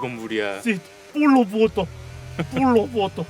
그건 무리야. 씨, 볼로 부었다. 볼로 부었다.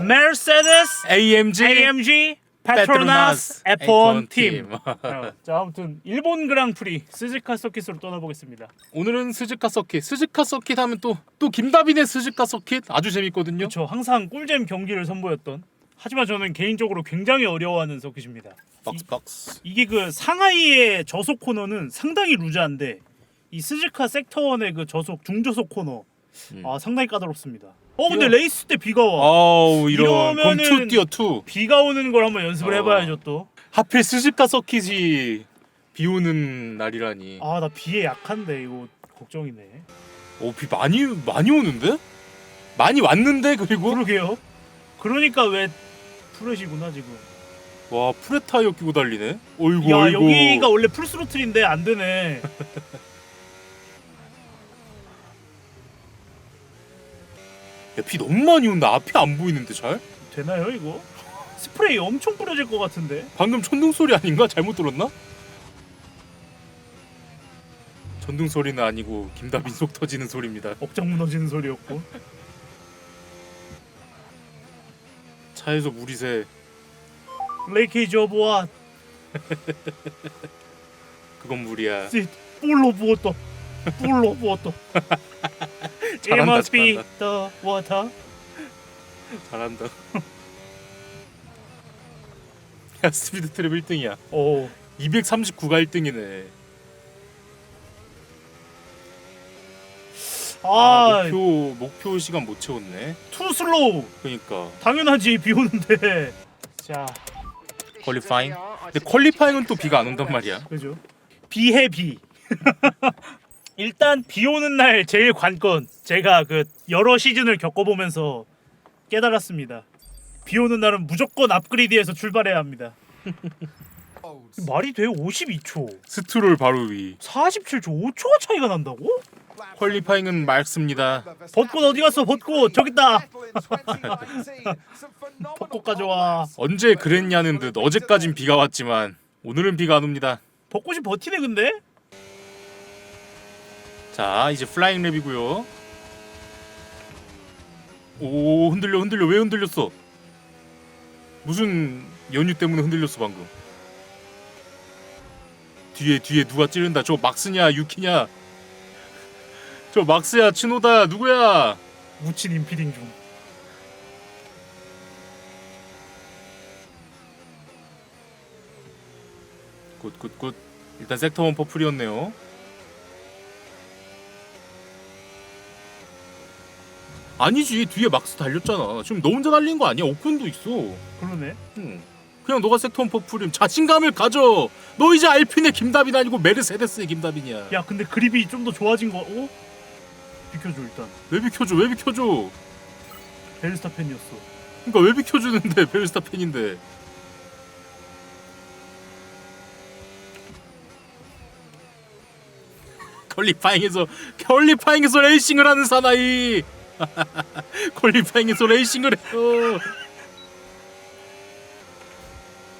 메르세데스 AMG AMG 페트로나스 F1 팀. 어, 자 아무튼 일본 그랑프리 스즈카 서킷으로 떠나보겠습니다. 오늘은 스즈카 서킷. 스즈카 서킷 하면 또 또 김다빈의 스즈카 서킷 아주 재밌거든요. 그렇죠. 항상 꿀잼 경기를 선보였던. 하지만 저는 개인적으로 굉장히 어려워하는 서킷입니다. 박스 박스. 이게 그 상하이의 저속 코너는 상당히 루즈한데 이 스즈카 섹터 1의 그 저속 중저속 코너 음. 아 상당히 까다롭습니다. 어 근데 레이스 때 비가 와. 아우 이런 이러면은- 뛰어 투. 비가 오는 걸 한번 연습을 어. 해봐야죠 또. 하필 스즈카 서킷이 비 오는 날이라니. 아 나 비에 약한데 이거 걱정이네. 오, 비 많이 많이 오는데? 많이 왔는데 그리고 그러게요. 그러니까 왜 프레시구나 지금. 와 프레 타이어 끼고 달리네. 어이구 야 어이구. 여기가 원래 풀스로틀인데 안 되네. 야, 비 너무 많이 온다. 앞이 안 보이는데 잘? 되나요 이거? 스프레이 엄청 뿌려질 것 같은데. 방금 천둥 소리 아닌가? 잘못 들었나? 천둥 소리는 아니고 김다빈 속 터지는 소리입니다. 억장 무너지는 소리였고. 차에서 물이 새. 레이케이지 오브 와 그건 물이야. 씨, 볼로 부었다. 볼로 부었다. It 잘한다, must be the water. 잘한다. 야 스피드 트랩 1등이야. 오, 239가 1등이네. 아, 목표 목표 시간 못 채웠네. 투 슬로우. 그러니까 당연하지 비 오는데. 자, 퀄리파잉. 근데 퀄리파잉은 또 비가 안 온단 말이야. 그죠? 비해 비. 일단 비 오는 날 제일 관건 제가 그 여러 시즌을 겪어보면서 깨달았습니다. 비 오는 날은 무조건 업그레이드해서 출발해야 합니다. 말이 돼? 52초, 스트롤 바로 위. 47초, 5초가 차이가 난다고? 퀄리파잉은 맑습니다. 벚꽃 어디 갔어? 벚꽃 저기 있다. 벚꽃 가져와. 언제 그랬냐는 듯 어제까진 비가 왔지만 오늘은 비가 안 옵니다. 벚꽃이 버티네 근데? 자 이제 플라잉 랩이고요. 오 흔들려 흔들려 왜 흔들렸어? 무슨 연유 때문에 흔들렸어 방금? 뒤에 뒤에 누가 찌른다. 저 막스냐 유키냐? 저 막스야 치노다 누구야? 묻힌 인피딩 중. 굿 굿 굿 일단 섹터 원 퍼플이었네요. 아니지 뒤에 막스 달렸잖아. 지금 너 혼자 달린 거 아니야? 오픈도 있어. 그러네. 응. 그냥 너가 섹터 원 퍼플이면 자신감을 가져. 너 이제 알핀의 김다빈 아니고 메르세데스의 김다빈이야. 야 근데 그립이 좀 더 좋아진 거. 어? 비켜줘 일단. 왜 비켜줘? 왜 비켜줘? 벨스타 팬이었어. 그러니까 왜 비켜주는데 베르스타 팬인데. 퀄리파잉에서 퀄리파잉에서 레이싱을 하는 사나이. 퀄리파잉에서 레이싱을 해요.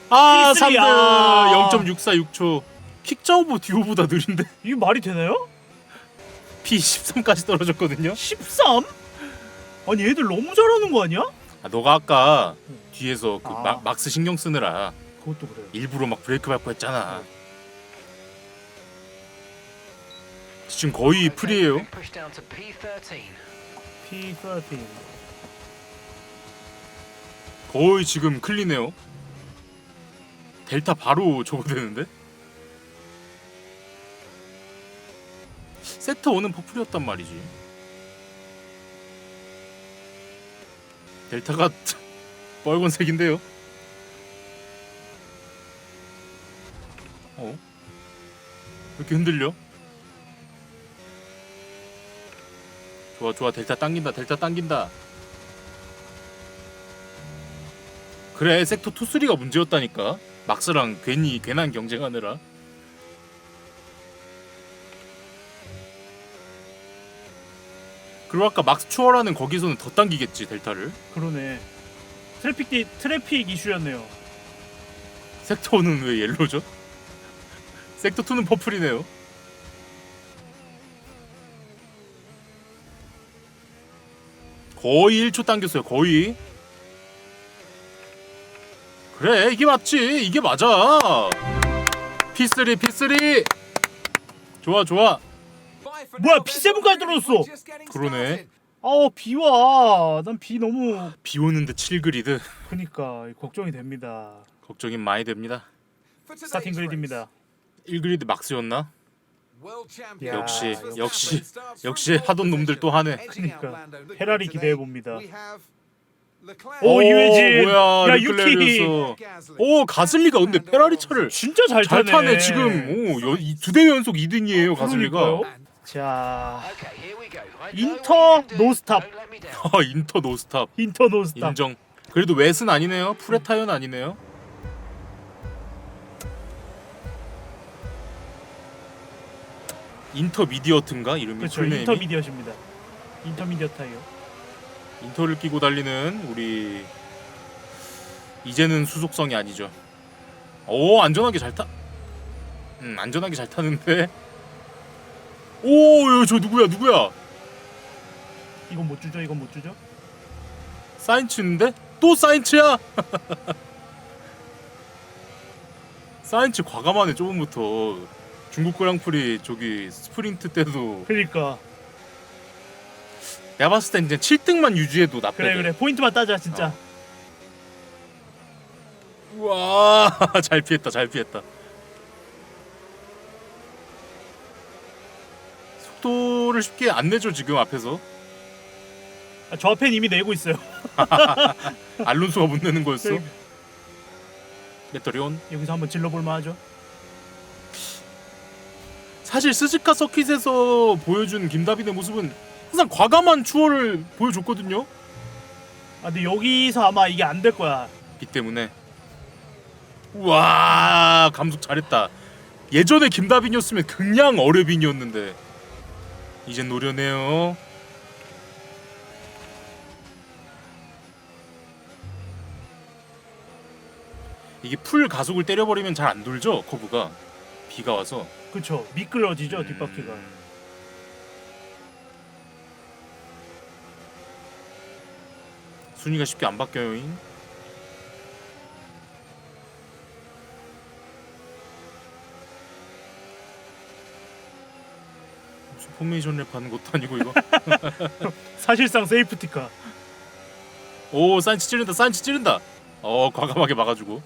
아, P3, 3등 아. 0.646초. 킥자오버 듀오보다 느린데 이게 말이 되나요? P13까지 떨어졌거든요. 13? 아니 얘들 너무 잘하는 거 아니야? 아, 너가 아까 뒤에서 그 아. 마- 막스 신경 쓰느라 그것도 그래요. 일부러 막 브레이크 밟고 했잖아. 지금 거의 P13. P13. 거의 지금 클리네요. 델타 바로 저거 되는데? 섹터 1은 퍼플이었단 말이지. 델타가 빨간색인데요. 어? 왜 이렇게 흔들려? 좋아 좋아 델타 당긴다 델타 당긴다 그래 섹터 2, 3가 문제였다니까 막스랑 괜히 괜한 경쟁하느라 그리고 아까 막스 추월하는 거기서는 더 당기겠지 델타를 그러네. 트래픽 디, 트래픽 이슈였네요. 섹터는 왜 옐로죠? 섹터 2는 퍼플이네요. 거의 1초 당겼어요. 거의. 그래 이게 맞지. 이게 맞아. P3 P3. 좋아 좋아. 뭐야, P7까지 떨어졌어. 그러네. 아우 비와. 난 비 너무 비 오는데 7그리드. 그니까 걱정이 됩니다. 걱정이 많이 됩니다. 스타팅 그리드입니다. 1그리드 막스였나? 야, 역시 역시 역시 하던 놈들 또 하네. 그러니까. 페라리 기대해 봅니다. 오, 오, 유해진. 뭐야, 야, 르클레르였어. 오 가슬리가 근데 페라리 차를 진짜 잘 잘 타네. 타네 지금 오두 대회 연속 2등이에요 가슬리가 그러니까요. 자, 인터 노스탑. 아, 인터 노스탑 인터 노스탑. 인정 그래도 웻은 아니네요 프레타이어는 아니네요 인터미디어트인가 이름이 그렇죠. 풀네임이 인터미디엇입니다. 인터미디엇 타이어. 인터를 끼고 달리는 우리 이제는 수속성이 아니죠. 오 안전하게 잘 타. 음 안전하게 잘 타는데. 오저 누구야 누구야? 이건 못 주죠. 이건 못 주죠. 사인츠인데 또 사인츠야? 사인츠 과감하네 조금부터 중국 그랑프리 저기 스프린트 때도 그러니까. 내가 봤을 땐 이제 7등만 유지해도 나쁘다. 그래 그래. 포인트만 따자 진짜. 어. 우와 잘 피했다 잘 피했다 속도를 쉽게 안 내죠 지금 앞에서 아, 저 앞엔 이미 내고 있어요. 알론소가 못 내는 거였어 그래. 배터리 온 여기서 한번 질러볼 만 하죠. 사실 스즈카 서킷에서 보여준 김다빈의 모습은 항상 과감한 추월을 보여줬거든요 아 근데 여기서 아마 이게 안 될 거야. 비 때문에 우와 감속 잘했다 예전에 김다빈이었으면 그냥 어뢰빈이었는데 이젠 노련해요 이게 풀 가속을 때려버리면 잘 안 돌죠 커브가 비가 와서 그쵸. 미끄러지죠 뒷바퀴가. 음. 순위가 쉽게 안 바뀌어요 잉 무슨 포메이션 랩 하는 것도 아니고 이거 사실상 세이프티카. 오 사인치 찌른다 사인치 찌른다 어 과감하게 막아주고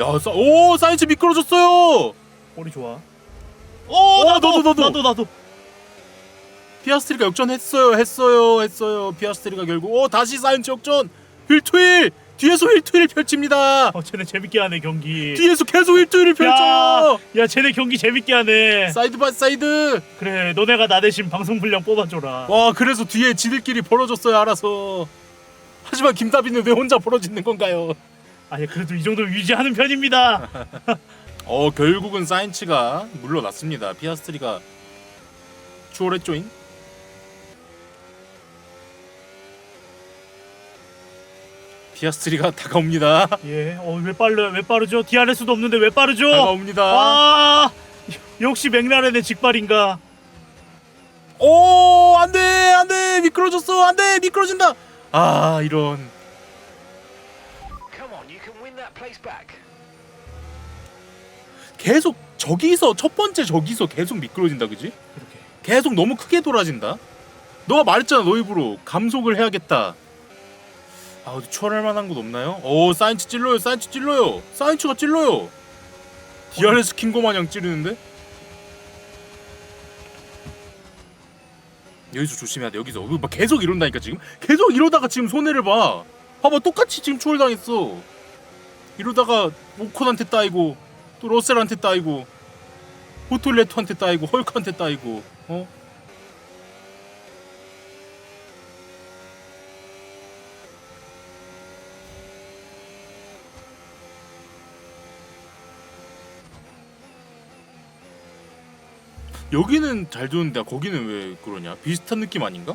야, 사, 오 사인치 미끄러졌어요 꼬리 좋아. 오, 오 나도, 나도 나도. 나도. 피아스트리가 역전했어요 했어요 했어요 피아스트리가 결국 오 다시 사인치 역전 휠트윌 뒤에서 휠트윌 펼칩니다 어 쟤네 재밌게 하네 경기. 뒤에서 계속 휠트윌을 펼쳐 야 쟤네 경기 재밌게 하네. 사이드 바이 사이드 그래 너네가 나 대신 방송 분량 뽑아줘라. 와 그래서 뒤에 지들끼리 벌어졌어요 알아서 하지만 김다빈은 왜 혼자 벌어지는 건가요 아니 그래도 이 정도 유지하는 편입니다. 어 결국은 사인치가 물러났습니다 피아스트리가 추월했죠잉 피아스트리가 다가옵니다 예. 어 왜 빨라 왜 빠르죠? DRS도 없는데 왜 빠르죠? 다가옵니다 아 역시 맥라렌의 직발인가. 오 안 돼 안 돼 미끄러졌어 안 돼 미끄러진다 아 이런. 계속 저기서 첫 번째 저기서 계속 미끄러진다 그지. 계속 너무 크게 돌아진다 너가 말했잖아 너 입으로 감속을 해야겠다 아 어디 추월할 만한 곳 없나요? 오 사인츠 찔러요 사인츠 찔러요. 사인츠가 찔러요. DRS 킹거 마냥 찌르는데? 여기서 조심해야 돼 여기서. 막 계속 이런다니까 지금? 계속 이러다가 지금 손해를 봐. 봐봐 똑같이 지금 추월당했어. 이러다가 오콘한테 따이고 또 러셀한테 따이고 보톨레토한테 따이고 헐크한테 따이고 어? 여기는 잘 좋은데 거기는 왜 그러냐? 비슷한 느낌 아닌가?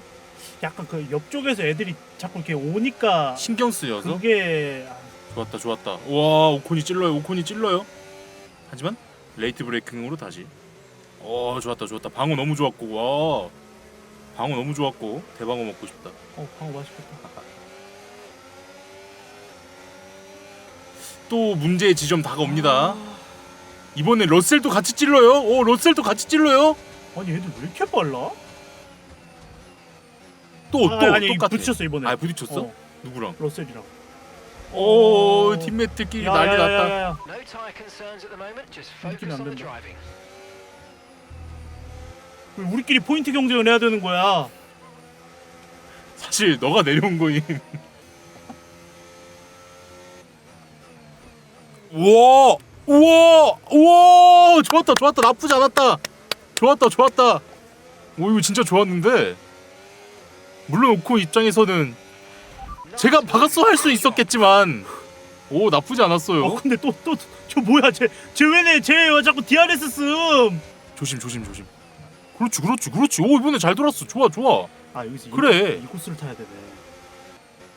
약간 그 옆쪽에서 애들이 자꾸 이렇게 오니까 신경 쓰여서 그게 좋았다 좋았다 와 오콘이 찔러요 오콘이 찔러요 하지만 레이트 브레이킹으로 다시. 어 좋았다 좋았다. 방어 너무 좋았고 와. 방어 너무 좋았고 대방어 먹고 싶다. 어 방어 맛있겠다. 또 문제의 지점 다가옵니다. 이번에 러셀도 같이 찔러요. 오 러셀도 같이 찔러요. 아니 얘들 왜 이렇게 빨라? 또또 아, 아니 똑같아. 부딪혔어 이번에. 아 부딪혔어? 어, 누구랑? 러셀이랑. 오 어. 팀메트끼리 야, 난리 야, 났다. 야, 야, 야. No tyre concerns at the moment. Just 느낌이 focus 안 on the 된다. driving. 왜 우리끼리 포인트 경쟁을 해야 되는 거야. 사실 너가 내려온 거임. 우와 우와 우와 좋았다 좋았다. 나쁘지 않았다. 좋았다 좋았다. 오 이거 진짜 좋았는데? 물론 오코 입장에서는 제가 박았어 할 수 있었겠지만 오 나쁘지 않았어요. 어 근데 또 또 저 뭐야? 쟤쟤 왜네 쟤왜 자꾸 DRS 씀? 조심 조심 조심. 그렇지 그렇지 그렇지. 오 이번에 잘 돌았어. 좋아 좋아. 아 여기서 그래. 이, 이 코스를 타야 되네.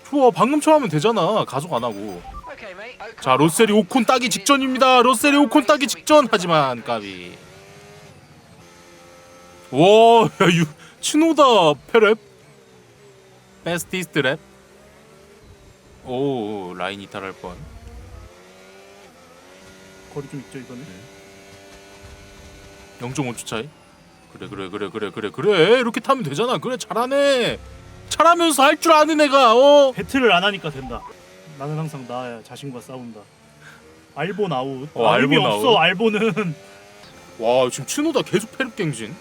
좋아 방금처럼 하면 되잖아. 가속 안 하고. 자 로셀이 오콘 따기 직전입니다. 로셀이 오콘 따기 직전 하지만 까비. 와, 야, 유, 치노다 페랩. 베스티스트 랩. 오, 라인 이탈할 뻔. 거리 좀 있죠 이번에. 0.5초 차이. 그래, 그래, 그래, 그래, 그래, 그래. 이렇게 타면 되잖아. 그래, 잘하네. 잘하면서 할 줄 아는 애가 어. 배틀을 안 하니까 된다. 나는 항상 나 자신과 싸운다. 알본 아웃. 어, 아, 의미 알본 없어. 아웃. 알본은 와, 지금 치노다 계속 페랩 갱신.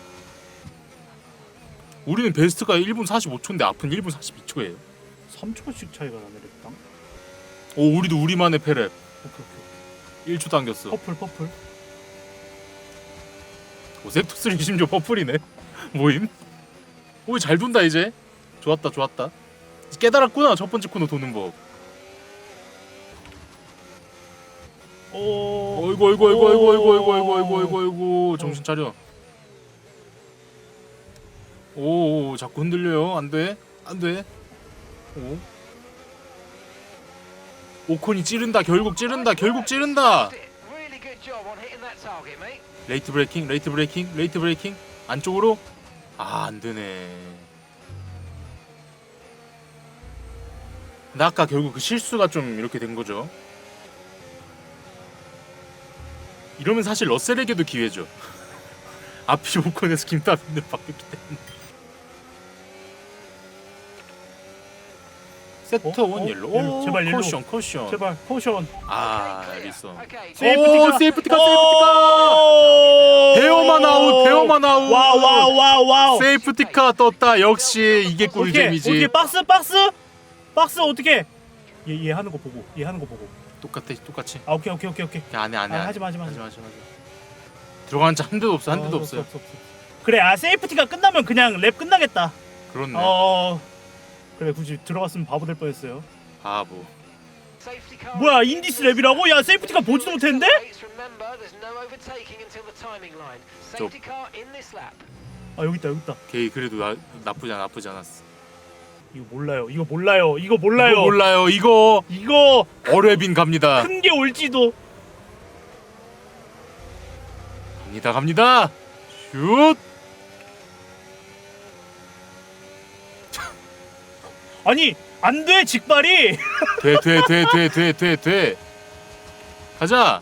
우리는 베스트가 1분 45초인데 앞은 1분 42초예요. 3초씩 차이가 나네 랩당. 오 우리도 우리만의 페랩 오케이 오케이. 1초 당겼어 퍼플 퍼플. 오 셉토스는 심지어 퍼플이네 모임 오잘 돈다 이제 좋았다 좋았다 깨달았구나 첫 번째 코너 도는 법 오. 어이구 어이구 어이구 어이구 어이구 어이구 어이구 어이구 어이구 어이구 정신 차려 오, 오 자꾸 흔들려요 안 돼 안 돼 오 오콘이 찌른다 결국 찌른다 결국 찌른다. 레이트 브레이킹, 레이트 브레이킹, 레이트 브레이킹 안쪽으로 아 안 되네. 나 아까 결국 그 실수가 좀 이렇게 된 거죠. 이러면 사실 러셀에게도 기회죠. 앞이 오콘에서 김다빈을 바뀌었기 때문에. 세터 어? 원 어? 옐로. 오, 제발 옐로. 커션 커션. 제발 포션. 아. 리선. 세이프티카. 오 세이프티카 세이프티카. 대어만 아웃, 대어만 아웃. 와와와와우. 세이프티카 떴다. 역시 이게 꿀잼이지. 어떻게 박스 박스 박스 어떻게? 얘, 얘 하는 거 보고 얘 하는 거 보고. 똑같아, 똑같이. 아 오케이 오케이 오케이 오케이. 야, 안해, 안해. 아, 안해. 하지 마, 하지 마, 하지 마, 하지 마. 하지 마. 들어간 자한 대도 없어, 한 대도 어, 없어요. 없어, 없어, 없어. 그래 아 세이프티가 끝나면 그냥 랩 끝나겠다. 그렇네. 어 그래 굳이 들어갔으면 바보 될 뻔했어요. 바보. 뭐야 인디스 랩이라고? 야 세이프티가 보지도 못했는데? 아 여기 있다 여기 있다. 걔 그래도 나, 나쁘지 않, 나쁘지 않았어. 이거 몰라요. 이거 몰라요. 이거 몰라요. 이거 몰라요. 이거 이거 어뢰빈 갑니다. 큰 게 올지도. 갑니다, 갑니다. 슛. 아니 안 돼 직발이. 돼, 돼, 돼, 돼, 돼, 돼, 돼. 가자.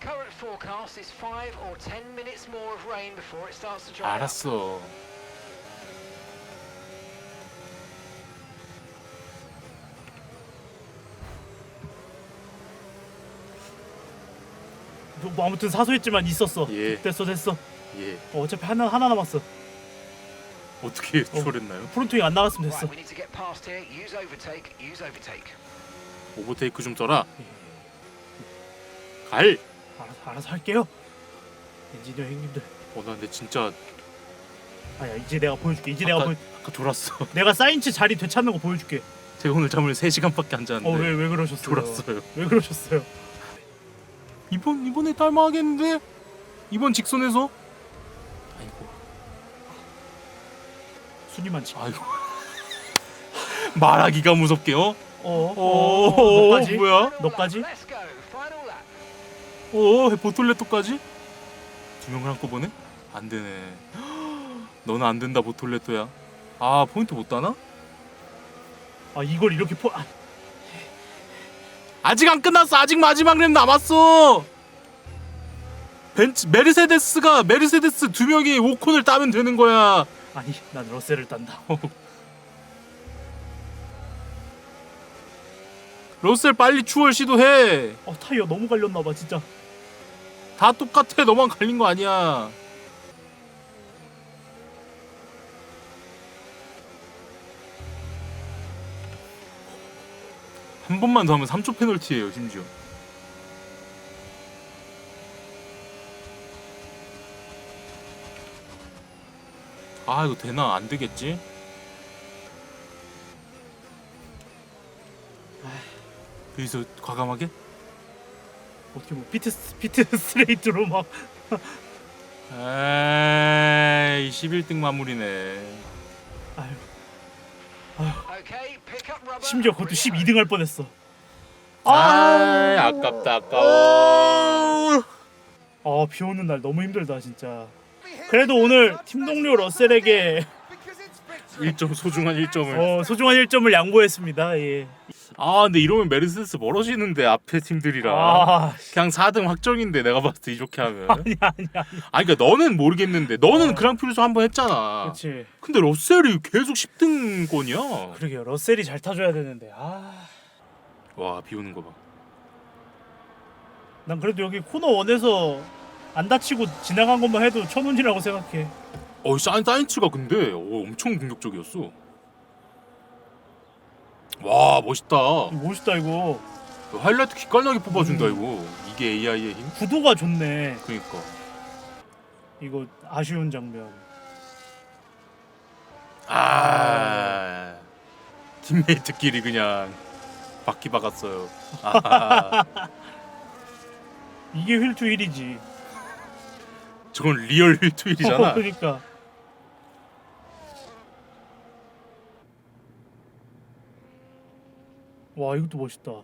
Current forecast is 5 or 10 minutes more of rain before it starts to dry up. 알았어. 뭐 아무튼 사소했지만 있었어. 예. 됐어 됐어. 예. 어, 어차피 하나 하나 남았어. 어떻게 추월했나요? 프론트윙 안 나갔으면 됐어. Right, we need to get past here. Use overtake. Use overtake. 오버테이크 좀 써라. 갈. 알아서 알아서 할게요. 엔지니어 형님들. 어, 나 근데 진짜 아야 이제 내가 보여줄게. 이제 내가 아까, 보여. 아까 졸았어. 내가 사인치 자리 되찾는 거 보여줄게. 제가 오늘 잠을 3시간밖에 안 잤는데 어 왜 왜 그러셨어요? 졸았어요. 왜 그러셨어요? 이번 이번에 탈망하겠는데? 이번 직선에서? 아이고. 순위만 치. 아이고. 말하기가 무섭게요. 어. 어, 어. 너까지? 뭐야? 너까지? 오 보톨레토까지? 두 명을 한꺼번에? 안 되네. 너는 안 된다 보톨레토야. 아 포인트 못 따나? 아 이걸 이렇게 포 아, 아직 안 끝났어. 아직 마지막 랩 남았어. 벤츠 메르세데스가 메르세데스 두 명이 오콘을 따면 되는 거야. 아니 난 러셀을 딴다 러셀 빨리 추월 시도해. 어 타이어 너무 갈렸나 봐 진짜 다 똑같아. 너만 갈린 거 아니야. 한 번만 더 하면 3초 페널티예요, 심지어. 아, 이거 되나? 안 되겠지? 여기서 과감하게? 어떻게 뭐 피트 스- 피트 스트레이트로 막 에이 11등 마무리네 아유 Okay, pick up rubber. 심지어 그것도 12등 할 뻔했어. 아 아깝다 아까워. 아 비 오는 날 너무 힘들다 진짜. 그래도 오늘 팀 동료 러셀에게 1점 소중한 1점을. 어, 소중한 1점을 양보했습니다. 예. 아 근데 이러면 메르세데스 멀어지는데 앞에 팀들이랑. 아 그냥 4등 확정인데 내가 봤을 때 이렇게 하면. 아니 아니 아니. 아니 그러니까 너는 모르겠는데. 너는 어. 그랑프리에서 한 번 했잖아. 그렇지 근데 러셀이 계속 10등권이야. 그러게요. 러셀이 잘 타줘야 되는데. 아난 와 비 오는 거봐. 그래도 여기 코너 원에서 안 다치고 지나간 것만 해도 천운이라고 생각해. 어 사인, 사인츠가 근데 어, 엄청 공격적이었어 와 멋있다. 멋있다 이거. 하이라이트 기깔나게 뽑아준다 음. 이거. 이게 AI의 힘? 구도가 좋네. 그니까. 이거 아쉬운 장면. 아. 팀메이트끼리 그냥 바퀴 박았어요. 아, 이게 휠투 1이지. 저건 리얼 힐투일이잖아. 그러니까 와 이것도 멋있다.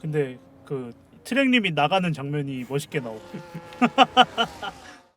근데 그 트랙님이 나가는 장면이 멋있게 나오